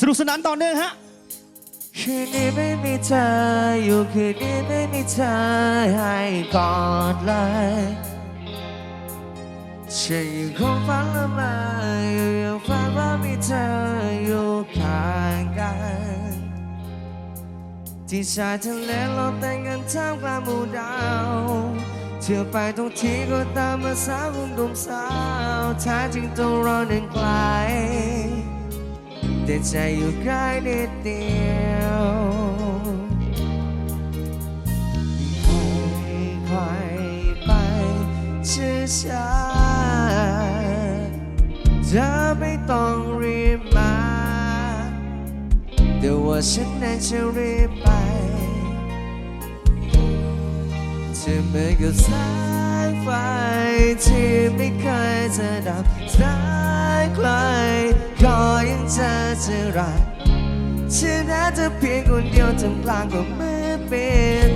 สนุกสนานต่อเนื่องฮะคืนนี้ไม่มีเธออยู่คืนนี้ไม่มีเธอให้กอดเลยฉันยังคงฝันละเมออยู่ยังฝันว่ามีเธออยู่ข้างกันที่ชายทะเลเราแต่งกันท่ามกลางหมู่ดาวเที่ยวไปทุกทีก็ตามมาสาวหนุ่มสาวแท้จริงต้องรอหนึ่งไกล แต่ใจอยู่ใกล้นิดเดียวค่อยไปช้าๆเธอไม่ต้องรีบมาแต่ว่าฉันนั้นจะรีบไปเธอเหมือนกับสายไฟ ที่ไม่เคยจะดับสายใครก็ยังเจะจะรักฉันน่าจะเพียงคนเดียวทำกลางก็มืดเป็น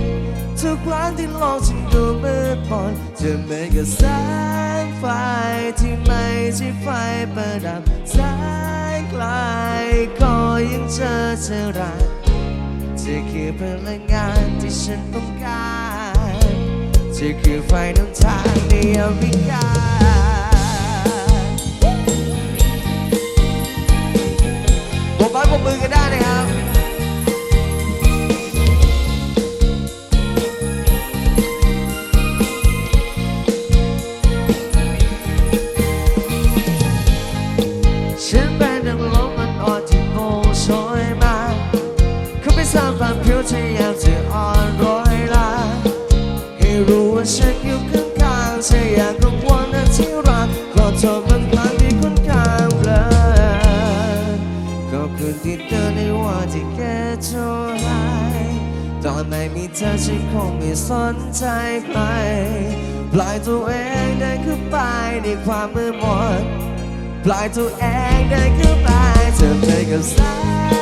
ทุกครั้งที่โลกฉันดูมืดมนเธอเหมือนกับสายไฟที่ไม่ใช่ไฟประดับสายไกลก็ยังเจะจะรักเธอคือพลังงานที่ฉันต้องการ ธอคือไฟนำทางในยามวิกาบกไม้บกมือกันได้นะครับฉันเป็นดังลมมันอ่อนที่โมโชยมาเขาไม่สร้างความผิวที่ยากจะอ่อน เธอฉันคงไม่สนใจใครปล่อยตัวเองเดินเข้าไปในความมืดมนปล่อยตัวเองเดินเข้าไปเธอเปกับสาย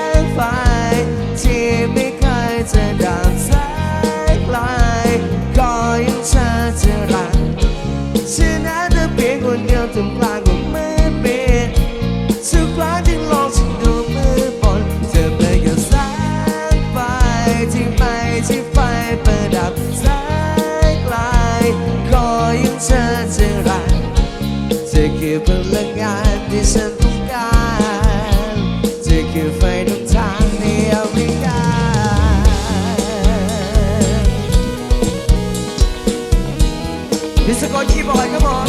พลังงานที่ฉันต้องการเธอคือไฟดวงทางเดียวไม่ได้ดิสโก้คีย์บอร์ดครับผม